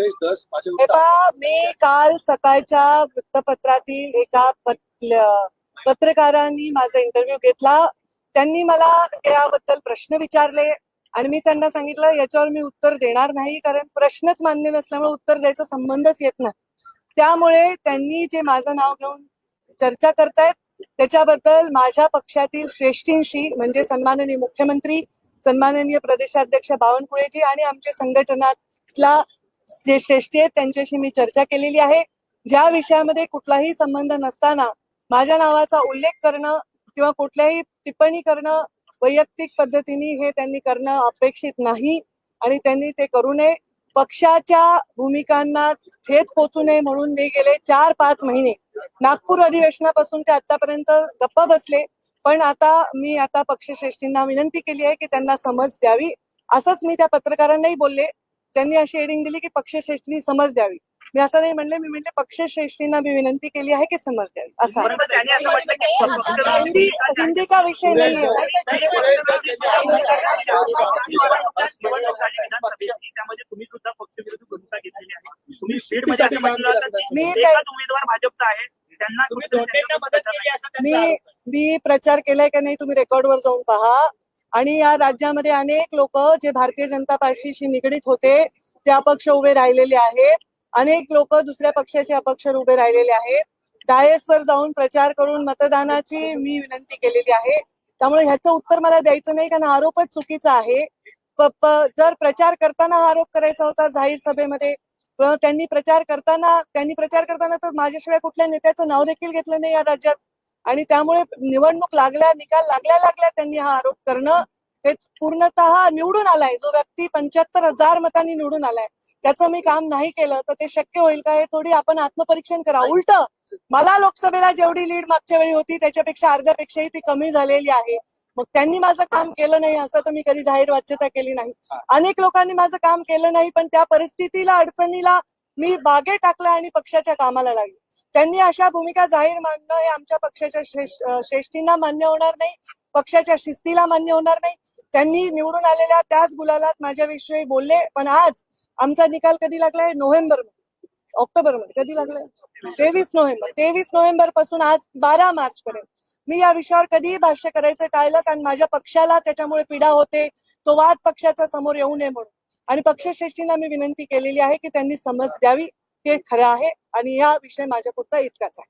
उमेश दस माझ्या मी काल सकाळच्या वृत्तपत्रातील एका पत्र- पत्रकारांनी माझा इंटरव्ह्यू घेतला. त्यांनी मला याबद्दल प्रश्न विचारले आणि मी त्यांना सांगितलं याच्यावर मी उत्तर देणार नाही कारण प्रश्नच मान्य नसल्यामुळे उत्तर द्यायचा संबंधच येत नाही. त्यामुळे त्यांनी जे माझं नाव घेऊन चर्चा करतायत त्याच्याबद्दल माझ्या पक्षातील श्रेष्ठींशी म्हणजे सन्माननीय मुख्यमंत्री सन्माननीय प्रदेशाध्यक्ष बावनकुळेजी आणि आमच्या संघटनातला जे श्रेष्ठी आहेत त्यांच्याशी मी चर्चा केलेली आहे. ज्या विषयामध्ये कुठलाही संबंध नसताना माझ्या नावाचा उल्लेख करणं किंवा कुठल्याही टिप्पणी करणं वैयक्तिक पद्धतीने हे त्यांनी करणं अपेक्षित नाही आणि त्यांनी ते करू नये. पक्षाच्या भूमिकांना ठेच पोचू नये म्हणून मी गेले चार पाच महिने. नागपूर अधिवेशनापासून ते आतापर्यंत गप्पा बसले. पण आता मी आता पक्षश्रेष्ठींना विनंती केली आहे की त्यांना समज द्यावी. असंच मी त्या पत्रकारांनाही बोलले. त्यांनी अशी हेडिंग दिली की पक्षश्रेष्ठींनी समज द्यावी मी असं नाही म्हणले मी म्हणले पक्षश्रेष्ठींना मी विनंती केली आहे की समज द्यावी असं आहे. परंतु त्यांनी असं म्हटलं की पक्षविरोधी हिंदी हिंदी का विषय नाही मी भाजपचा आहे त्यांना मी मी प्रचार केलाय का नाही तुम्ही रेकॉर्डवर जाऊन पहा आणि या राज्यामध्ये अनेक लोक जे भारतीय जनता पार्टीशी निगडीत होते ते अपक्ष उभे राहिलेले आहेत. अनेक लोक दुसऱ्या पक्षाचे अपक्ष उभे राहिलेले आहेत. डायसवर जाऊन प्रचार करून मतदानाची मी विनंती केलेली आहे. त्यामुळे ह्याचं उत्तर मला द्यायचं नाही कारण आरोपच चुकीचा आहे. जर प्रचार करताना हा आरोप करायचा होता जाहीर सभेमध्ये तर त्यांनी प्रचार करताना त्यांनी प्रचार करताना तर माझ्याशिवाय कुठल्या नेत्याचं नाव देखील घेतलं नाही या राज्यात. आणि त्यामुळे निवडणूक लागल्या निकाल लागल्या लागल्या त्यांनी हा आरोप करणं हे पूर्णतः निवडून आलाय. जो व्यक्ती पंच्याहत्तर हजार मतांनी निवडून आलाय. त्याचं मी काम नाही केलं तर ते शक्य होईल का हे थोडी आपण आत्मपरीक्षण करा. उलट मला लोकसभेला जेवढी लीड मागच्या वेळी होती त्याच्यापेक्षा अर्ध्यापेक्षाही ती कमी झालेली आहे. मग त्यांनी माझं काम केलं नाही असं तर मी कधी जाहीर वाच्यता केली नाही. अनेक लोकांनी माझं काम केलं नाही पण त्या परिस्थितीला अडचणीला मी बागे टाकला आणि पक्षाच्या कामाला लागले. त्यांनी अशा भूमिका जाहीर मांडणं हे आमच्या पक्षाच्या श्रेष्ठींना मान्य होणार नाही पक्षाच्या शिस्तीला मान्य होणार नाही. त्यांनी निवडून आलेल्या त्याच गुलालात माझ्याविषयी बोलले पण आज आमचा निकाल कधी लागलाय नोव्हेंबरमध्ये ऑक्टोबरमध्ये कधी लागलाय तेवीस नोव्हेंबर. तेवीस नोव्हेंबरपासून आज बारा मार्च पर्यंत मी या विषयावर कधीही भाष्य करायचं टाळलं कारण माझ्या पक्षाला त्याच्यामुळे पीडा होते. तो वाद पक्षाच्या समोर येऊ नये म्हणून. आणि पक्षश्रेष्ठींना मी विनंती केलेली आहे की त्यांनी समज द्यावी. ते खरं आहे आणि या विषय माझ्या पुरता इतकाच आहे.